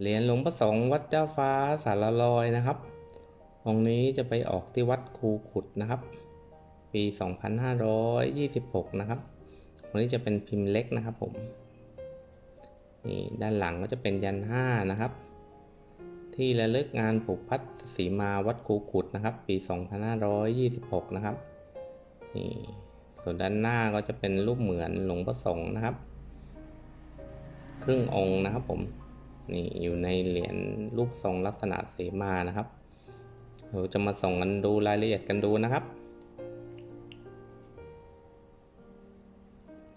เหรียญหลวงประสงค์วัดเจ้าฟ้าสารลอยนะครับ องค์นี้จะไปออกที่วัดคูขุดนะครับ ปี 2526 นะครับองค์นี้จะเป็นพิมพ์เล็กนะครับผม นี่ด้านหลังก็จะเป็นยันห้านะครับ ที่ระลึกงานผูกพัดสีมาวัดคูขุดนะครับ ปี 2526 นะครับ นี่ส่วนด้านหน้าก็จะเป็นรูปเหมือนหลวงประสงค์นะครับ ครึ่งองค์นะครับผม นี่อยู่ในเหรียญรูปทรงลักษณะสีมานะครับเราจะมาส่องกันดูรายละเอียดกันดูนะครับ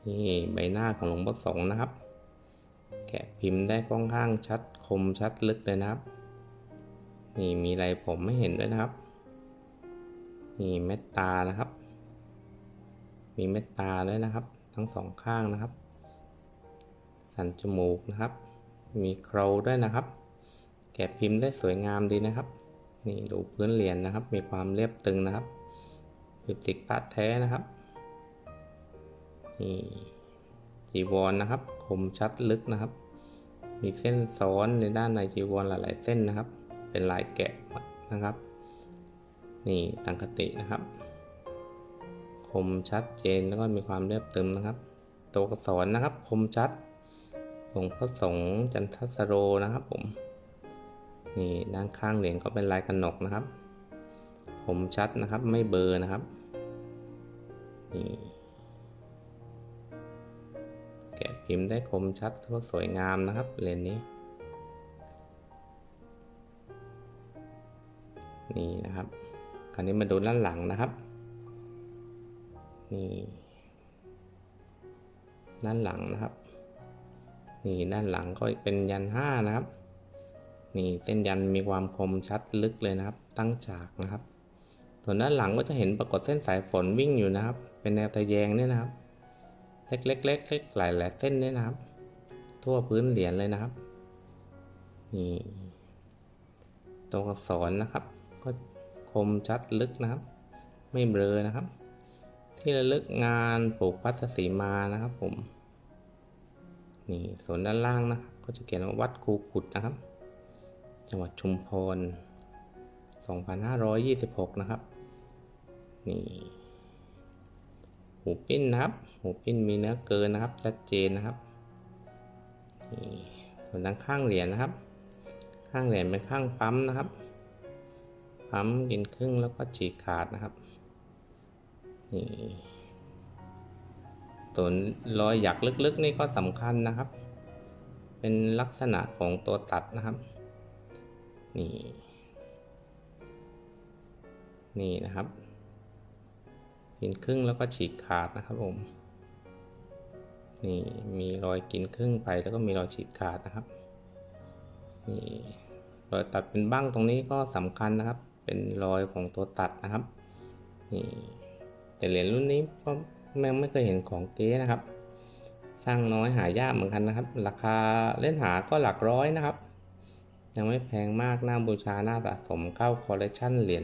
นี่ใบหน้าของหลวงพ่อสงฆ์นะครับ แกะพิมพ์ได้ค่อนข้างชัดคมชัดลึกเลยนะครับ นี่มีลายผมไม่เห็นด้วยนะครับ นี่เม็ดตานะครับ มีเม็ดตาด้วยนะครับ ทั้งสองข้างนะครับ สันจมูกนะครับ มีเครด้วยนะครับ แกะพิมพ์ได้สวยงามดีนะครับ นี่ดูพื้นเหรียญนะครับ มีความเรียบตึงนะครับปิติกพระแท้นะครับ นี่จีวรนนะครับ คมชัดลึกนะครับ มีเส้นซ้อนในด้านในจีวรหลาย ๆ เส้นนะครับ เป็นลายแกะนะครับ นี่ตังคตินะครับ คมชัดเจนแล้วก็มีความเรียบตึงนะครับ ตัวอักษรนะครับ คมชัด งพ่อสงฆ์จันทสโรนะครับผมนี่ด้านข้างเหรียญก็เป็นลายกระหนกนะครับ ผมชัดนะครับไม่เบอร์นะครับนี่แกะพิมพ์ได้คมชัดแล้วก็สวยงามนะครับเหรียญนี้นี่นะครับ คราวนี้มาดูด้านหลังนะครับ นี่ ด้านหลังนะครับ นี่ด้านหลังก็เป็นยันห้านะครับ นี่เส้นยันมีความคมชัดลึกเลยนะครับ ตั้งฉากนะครับ ส่วนด้านหลังก็จะเห็นปรากฏเส้นสายฝนวิ่งอยู่นะครับ เป็นแนวทะแยงเนี่ยนะครับ เล็กๆเล็กๆหลายหลายๆเส้นเนี่ยนะครับ ทั่วพื้นเหรียญเลยนะครับ นี่ตัวอักษรนะครับ ก็คมชัดลึกนะครับ ไม่เบลอนะครับ ที่ระลึกงานปลูกพัทสีมานะครับผม นี่ส่วนด้านล่างนะครับก็จะเขียนว่าวัดคูขุดนะครับ จังหวัดชุมพร 2526 นะครับ นี่หูปิ้นนะครับ หูปิ้นมีเนื้อเกินนะครับ ชัดเจนนะครับนี่ส่วนด้านข้างเหรียญนะครับ ข้างเหรียญเป็นข้างปั๊มนะครับ ปั๊มกินครึ่งแล้วก็ฉีกขาดนะครับนี่ ส่วนรอยหยักลึกๆนี่ก็สำคัญนะครับ เป็นลักษณะของตัวตัดนะครับ นี่ นี่นะครับกินครึ่งแล้วก็ฉีกขาดนะครับผมนี่มีรอยกินครึ่งไปแล้วก็มีรอยฉีกขาดนะครับนี่รอยตัดเป็นบ้างตรงนี้ก็สำคัญนะครับ เป็นรอยของตัวตัดนะครับนี่แต่เหรียญรุ่นนี้ก็ แม่งไม่เคยเห็นของเก๊นะครับ สร้างน้อยหายากเหมือนกันนะครับ ราคาเล่นหาก็หลักร้อยนะครับ ยังไม่แพงมากน่าบูชาน่าสะสมเข้าคอลเลคชันเหรียญ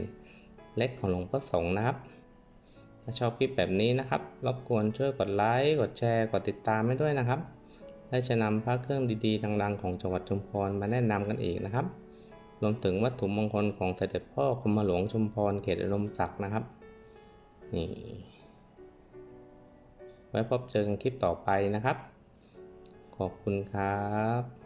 เล็กของหลวงพ่อสงฆ์นะครับ ถ้าชอบคลิปแบบนี้นะครับ รบกวนช่วยกดไลค์กดแชร์กดติดตามให้ด้วยนะครับ ได้จะนำพระเครื่องดีๆดังๆ ของจังหวัดชุมพรมาแนะนำกันอีกนะครับรวมถึงวัตถุมงคลของเสด็จพ่อกรมหลวงชุมพรเขตอารมศักดิ์นะครับ นี่ ไว้พบเจอกันคลิปต่อไปนะครับ ขอบคุณครับ